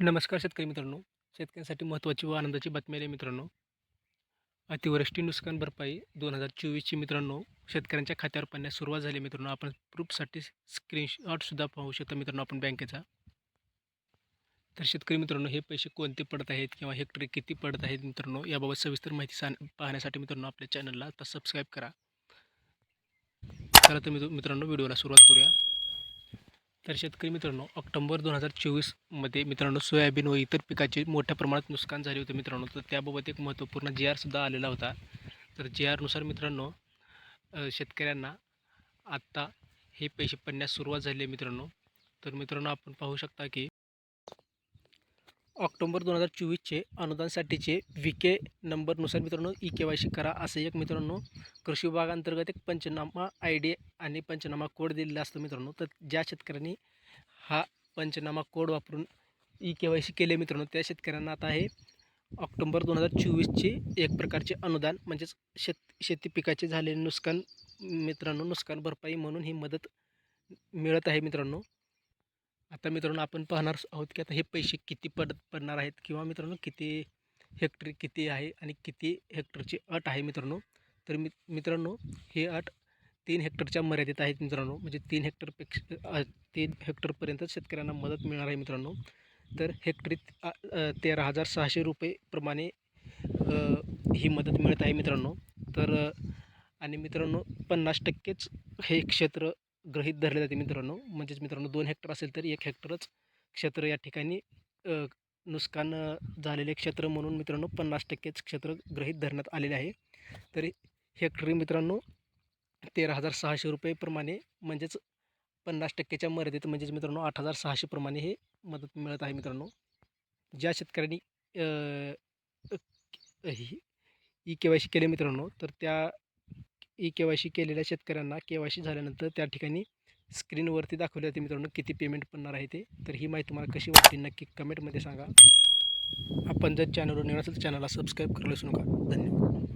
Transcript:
नमस्कार शेतकरी मित्रांनो. शेतकऱ्यांसाठी महत्त्वाची व आनंदाची बातमी आली आहे मित्रांनो. अतिवृष्टी नुकसान भरपाई दोन हजार चोवीसची मित्रांनो. शेतकऱ्यांच्या खात्यावर पडण्यास सुरुवात झाली मित्रांनो. आपण प्रूफसाठी स्क्रीनशॉटसुद्धा पाहू शकतो मित्रांनो आपण बँकेचा. तर शेतकरी मित्रांनो हे पैसे कोणते पडत आहेत किंवा हेक्टरी किती पडत आहेत मित्रांनो याबाबत सविस्तर माहिती सा पाहण्यासाठी मित्रांनो आपल्या चॅनलला आता सबस्क्राईब करा. चला तर मित्रांनो व्हिडिओला सुरुवात करूया. तर शेतकरी मित्रांनो ऑक्टोबर दोन हजार चोवीसमध्ये मित्रांनो सोयाबीन व इतर पिकाचे मोठ्या प्रमाणात नुकसान झाले होते मित्रांनो. तर त्याबाबत एक महत्त्वपूर्ण जी आरसुद्धा आलेला होता. तर जी आरनुसार मित्रांनो शेतकऱ्यांना आत्ता हे पैसे पडण्यास सुरुवात झाली आहे मित्रांनो. तर मित्रांनो आपण पाहू शकता की ऑक्टोबर दोन हजार चोवीसचे अनुदानसाठीचे वी के नंबरनुसार मित्रांनो ई के वाय सी करा असं एक मित्रांनो कृषी विभागांतर्गत एक पंचनामा आय डी आणि पंचनामा कोड दिलेला असतो मित्रांनो. तर ज्या शेतकऱ्यांनी हा पंचनामा कोड वापरून ई के वाय सी केले मित्रांनो त्या शेतकऱ्यांना आता हे ऑक्टोबर दोन हजार चोवीसचे एक प्रकारचे अनुदान म्हणजेच शेत शेती पिकाचे झालेले नुकसान मित्रांनो नुकसान भरपाई म्हणून ही मदत मिळत आहे मित्रांनो. आता मित्रांनो आपण पाहणार आहोत की आता हे पैसे किती पड पडणार आहेत किंवा मित्रांनो किती हेक्टरी किती आहे आणि किती हेक्टरची अट आहे मित्रांनो. तर मि मित्रांनो हे अट तीन हेक्टरच्या मर्यादित आहेत मित्रांनो. म्हणजे तीन हेक्टरपेक्षा तीन हेक्टरपर्यंत शेतकऱ्यांना मदत मिळणार आहे मित्रांनो. तर हेक्टरी तेरा हजार सहाशे रुपयेप्रमाणे ही मदत मिळत आहे मित्रांनो. तर आणि मित्रांनो पन्नास टक्केच हे क्षेत्र गृहीत धरले जाते मित्रांनो. म्हणजेच मित्रांनो दोन हेक्टर असेल तर एक हेक्टरच क्षेत्र या ठिकाणी नुकसान झालेले क्षेत्र म्हणून मित्रांनो पन्नास टक्केच क्षेत्र गृहीत धरण्यात आलेले आहे. तर हेक्टरी मित्रांनो तेरा हजार सहाशे रुपयेप्रमाणे म्हणजेच पन्नास टक्केच्या मर्यादेत म्हणजेच मित्रांनो आठ हजार सहाशेप्रमाणे हे मदत मिळत आहे मित्रांनो. ज्या शेतकऱ्यांनी ई के वाय सी केले मित्रांनो तर त्या ई के वाय सी केलेल्या शेतकऱ्यांना के वाय सी झाल्यानंतर त्या ठिकाणी स्क्रीनवरती दाखवले जाते मित्रांनो किती पेमेंट पडणार आहे ते. तर ही माहिती तुम्हाला कशी वाटते नक्की कमेंटमध्ये सांगा. आपण जर चॅनलवर निघाल असेल तर चॅनलला सबस्क्राईब करायला विसरू नका. धन्यवाद.